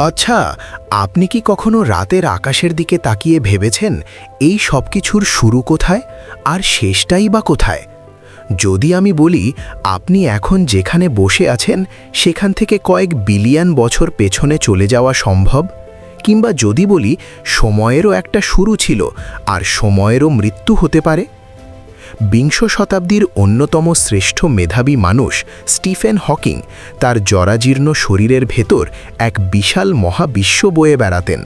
আচ্ছা আপনি কি কখনো রাতের আকাশের দিকে তাকিয়ে ভেবেছেন এই সব কিছুর শুরু কোথায় আর শেষটাই বা কোথায়? যদি আমি বলি, আপনি এখন যেখানে বসে আছেন, সেখান থেকে কয়েক বিলিয়ন বছর পেছনে চলে যাওয়া সম্ভব? কিংবা যদি বলি, সময়েরও একটা শুরু ছিল, আর সময়েরও মৃত্যু হতে পারে? বিংশ শতাব্দীর অন্যতম শ্রেষ্ঠ মেধাবী মানুষ স্টিফেন হকিং তার জরাজীর্ণ শরীরের ভেতর এক বিশাল মহাবিশ্ব বয়ে বেড়াতেন।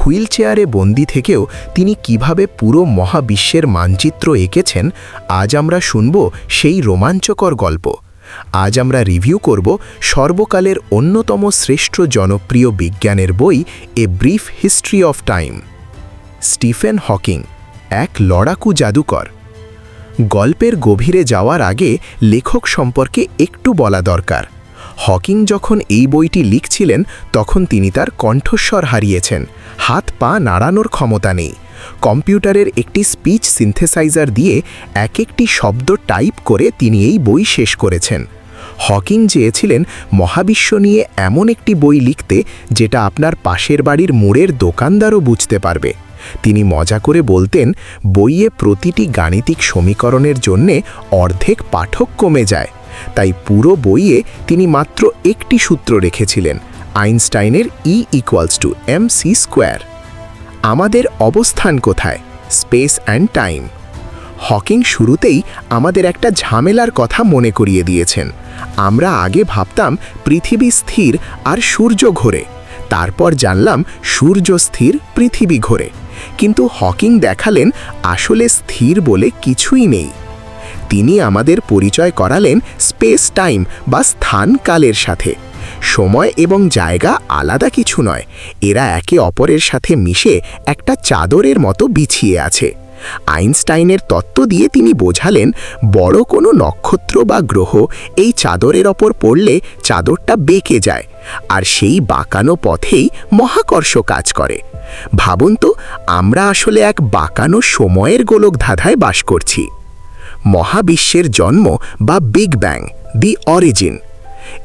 হুইল চেয়ারে বন্দি থেকেও তিনি কীভাবে পুরো মহাবিশ্বের মানচিত্র এঁকেছেন, আজ আমরা শুনব সেই রোমাঞ্চকর গল্প। আজ আমরা রিভিউ করব সর্বকালের অন্যতম শ্রেষ্ঠ জনপ্রিয় বিজ্ঞানের বই a brief history of time Stephen Hawking, এক লড়াকু জাদুকর। গল্পের গভীরে যাওয়ার আগে লেখক সম্পর্কে একটু বলা দরকার। হকিং যখন এই বইটি লিখছিলেন, তখন তিনি তার কণ্ঠস্বর হারিয়েছেন। হাত পা নাড়ানোর ক্ষমতা নেই। কম্পিউটারের একটি স্পিচ সিনথেসাইজার দিয়ে এক একটি শব্দ টাইপ করে তিনি এই বই শেষ করেছেন। হকিং চেয়েছিলেন মহাবিশ্ব নিয়ে এমন একটি বই লিখতে, যেটা আপনার পাশের বাড়ির মোড়ের দোকানদারও বুঝতে পারবে। তিনি মজা করে বলতেন, বইয়ে প্রতিটি গাণিতিক সমীকরণের জন্যে অর্ধেক পাঠক কমে যায়। তাই পুরো বইয়ে তিনি মাত্র একটি সূত্র রেখেছিলেন, আইনস্টাইনের E equals to M C square আমাদের অবস্থান কোথায়? স্পেস অ্যান্ড টাইম হকিং শুরুতেই আমাদের একটা ঝামেলার কথা মনে করিয়ে দিয়েছেন। আমরা আগে ভাবতাম পৃথিবী স্থির আর সূর্য ঘোরে। তারপর জানলাম সূর্য স্থির, পৃথিবী ঘোরে। কিন্তু হকিং দেখালেন আসলে স্থির বলে কিছুই নেই। তিনি আমাদের পরিচয় করালেন স্পেস টাইম বা স্থান কালের সাথে। সময় এবং জায়গা আলাদা কিছু নয়, এরা একে অপরের সাথে মিশে একটা চাদরের মতো বিছিয়ে আছে। আইনস্টাইনের তত্ত্ব দিয়ে তিনি বোঝালেন, বড় কোনো নক্ষত্র বা গ্রহ এই চাদরের ওপর পড়লে চাদরটা বেঁকে যায়, আর সেই বাঁকানো পথেই মহাকর্ষ কাজ করে। ভাবুন তো, আমরা আসলে এক বাঁকানো সময়ের গোলক ধাঁধায় বাস করছি। মহাবিশ্বের জন্ম বা বিগ ব্যাং, দি অরিজিন।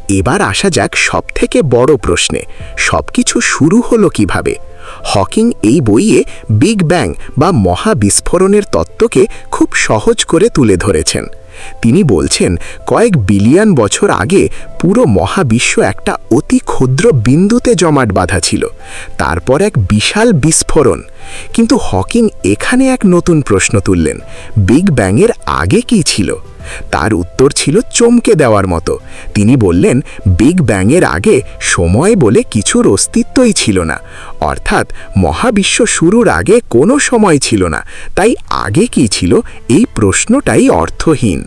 এবার আসা যাক সবথেকে বড় প্রশ্নে, সবকিছু শুরু হলো কীভাবে? হকিং এই বইয়ে বিগ ব্যাং বা মহাবিস্ফোরণের তত্ত্বকে খুব সহজ করে তুলে ধরেছেন। তিনি বলছেন, কয়েক বিলিয়ন বছর আগে পুরো মহাবিশ্ব একটা অতি ক্ষুদ্র বিন্দুতে জমাট বাঁধা ছিল। তারপর এক বিশাল বিস্ফোরণ। কিন্তু হকিং এখানে এক নতুন প্রশ্ন তুললেন, বিগ ব্যাংয়ের আগে কি ছিল? তার উত্তর ছিল চমকে দেওয়ার মতো। তিনি বললেন, বিগ ব্যাংয়ের আগে সময় বলে কিছুর অস্তিত্বই ছিল না। অর্থাৎ মহাবিশ্ব শুরুর আগে কোনো সময় ছিল না। তাই আগে কি ছিল? এই প্রশ্নটাই অর্থহীন।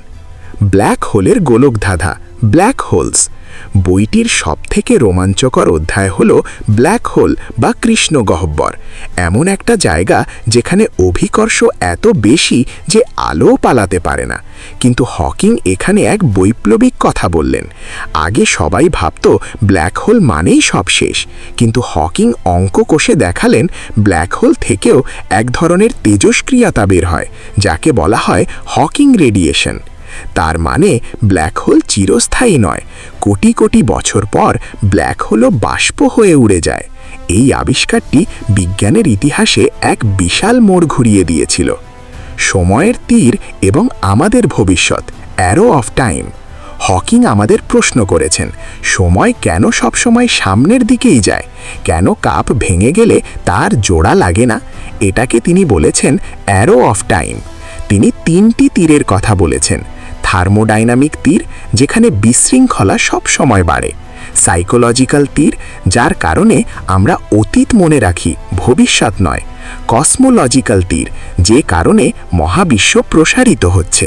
ব্ল্যাক হোলের গোলকধাঁধা, ব্ল্যাক হোলস। বইটির সবথেকে রোমাঞ্চকর অধ্যায় হল ব্ল্যাক হোল বা কৃষ্ণ গহ্বর এমন একটা জায়গা যেখানে অভিকর্ষ এত বেশি যে আলো পালাতে পারে না। কিন্তু হকিং এখানে এক বৈপ্লবিক কথা বললেন। আগে সবাই ভাবত ব্ল্যাক হোল মানেই সব শেষ। কিন্তু হকিং অঙ্ক কষে দেখালেন ব্ল্যাক হোল থেকেও এক ধরনের তেজস্ক্রিয়তা বের হয়, যাকে বলা হয় হকিং রেডিয়েশন। তার মানে ব্ল্যাক হোল চিরস্থায়ী নয়। কোটি কোটি বছর পর ব্ল্যাক হোলও বাষ্প হয়ে উড়ে যায়। এই আবিষ্কারটি বিজ্ঞানের ইতিহাসে এক বিশাল মোড় ঘুরিয়ে দিয়েছিল। সময়ের তীর এবং আমাদের ভবিষ্যৎ অ্যারো অফ টাইম হকিং আমাদের প্রশ্ন করেছেন, সময় কেন সবসময় সামনের দিকেই যায়? কেন কাপ ভেঙে গেলে তার জোড়া লাগে না? এটাকে তিনি বলেছেন অ্যারো অফ টাইম তিনি তিনটি তীরের কথা বলেছেন। থার্মোডাইনামিক তীর যেখানে বিশৃঙ্খলা সব সময় বাড়ে। সাইকোলজিক্যাল তীর, যার কারণে আমরা অতীত মনে রাখি, ভবিষ্যৎ নয়। কসমোলজিক্যাল তীর, যে কারণে মহাবিশ্ব প্রসারিত হচ্ছে।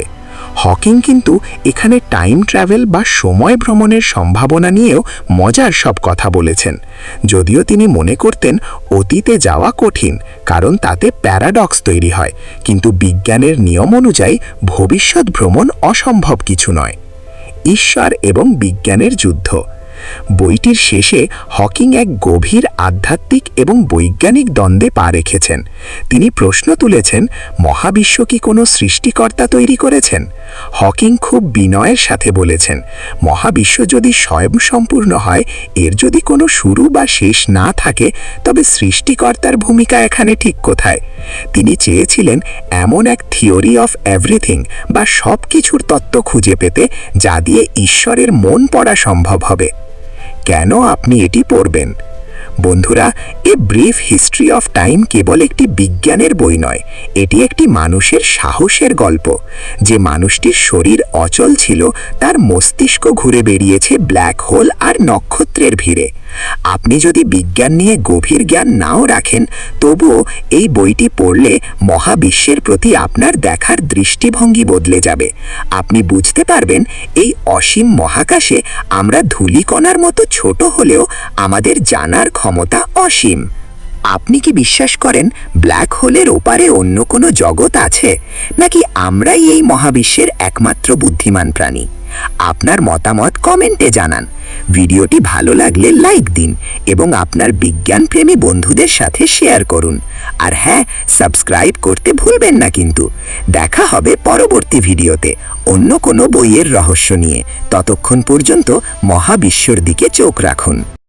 হকিং কিন্তু এখানে টাইম ট্রাভেল বা সময় ভ্রমণের সম্ভাবনা নিয়েও মজার সব কথা বলেছেন। যদিও তিনি মনে করতেন অতীতে যাওয়া কঠিন, কারণ তাতে প্যারাডক্স তৈরি হয়, কিন্তু বিজ্ঞানের নিয়ম অনুযায়ী ভবিষ্যৎ ভ্রমণ অসম্ভব কিছু নয়। ঈশ্বর এবং বিজ্ঞানের যুদ্ধ। বইটির শেষে হকিং এক গভীর আধ্যাত্মিক এবং বৈজ্ঞানিক দ্বন্দ্বে পা রেখেছেন। তিনি প্রশ্ন তুলেছেন, মহাবিশ্ব কি কোনো সৃষ্টিকর্তা তৈরি করেছেন? হকিং খুব বিনয়ের সাথে বলেছেন, মহাবিশ্ব যদি স্বয়ংসম্পূর্ণ হয়, এর যদি কোনো শুরু বা শেষ না থাকে, তবে সৃষ্টিকর্তার ভূমিকা এখানে ঠিক কোথায়? তিনি চেয়েছিলেন এমন এক থিওরি অফ এভরিথিং বা সব কিছুর তত্ত্ব খুঁজে পেতে, যা দিয়ে ঈশ্বরের মন পড়া সম্ভব হবে। কেন আপনি এটি পড়বেন? বন্ধুরা, a brief history of time কেবল একটি বিজ্ঞানের বই নয়, এটি একটি মানুষের সাহসের গল্প। যে মানুষটির শরীর অচল ছিল, তার মস্তিষ্ক ঘুরে বেরিয়েছে ব্ল্যাক হোল আর নক্ষত্রের ভিড়ে। আপনি যদি বিজ্ঞান নিয়ে গভীর জ্ঞান নাও রাখেন, তবুও এই বইটি পড়লে মহাবিশ্বের প্রতি আপনার দেখার দৃষ্টিভঙ্গি বদলে যাবে। আপনি বুঝতে পারবেন, এই অসীম মহাকাশে আমরা ধূলিকণার মতো ছোট হলেও আমাদের জানার ক্ষমতা অসীম। আপনি কি বিশ্বাস করেন ব্ল্যাক হোলের ওপারে অন্য কোনো জগৎ আছে? নাকি আমরাই এই মহাবিশ্বের একমাত্র বুদ্ধিমান প্রাণী? আপনার মতামত কমেন্টে জানান। ভিডিওটি ভালো লাগলে লাইক দিন এবং আপনার বিজ্ঞানপ্রেমী বন্ধুদের সাথে শেয়ার করুন। আর হ্যাঁ সাবস্ক্রাইব করতে ভুলবেন না কিন্তু। দেখা হবে পরবর্তী ভিডিওতে অন্য কোনো বইয়ের রহস্য নিয়ে। ততক্ষণ পর্যন্ত মহাবিশ্বর দিকে চোখ রাখুন।